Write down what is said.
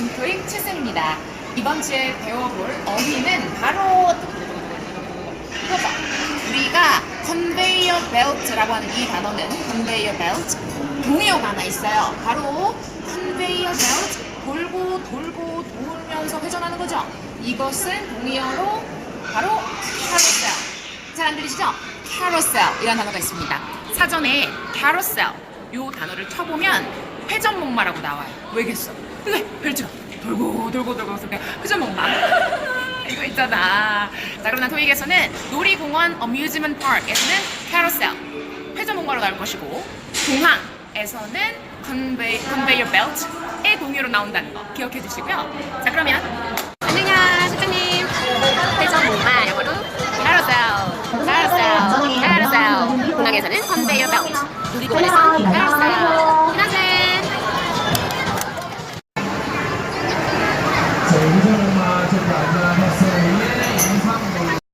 진토익 최승입니다. 이번 주에 배워볼 어휘는 바로 이거죠. 우리가 conveyor belt라고 하는 이 단어는 conveyor belt 동의어가 하나 있어요. 바로 conveyor belt 돌고 돌고 돌면서 회전하는 거죠. 이것은 동의어로 바로 carousel. 잘안 들리시죠? carousel 이라는 단어가 있습니다. 사전에 carousel 이 단어를 쳐보면 회전목마라고 나와요. 왜겠어? 그게 별죠. 돌고 돌고 돌고 그냥 회전목마. 이거 있잖아. 자, 그러나 토익에서는 놀이공원 어뮤즈먼트 파크에서는 carousel 회전목마로 나올 것이고 공항에서는 convey, conveyor belt의 동의어로 나온다는 거 기억해 주시고요. 자, 그러면 안녕하세요, 실장님. 회전목마 영어로 carousel, carousel, carousel. 공항에서는 conveyor belt. 놀이공원에서 자, 우선은 마 제가 안전하게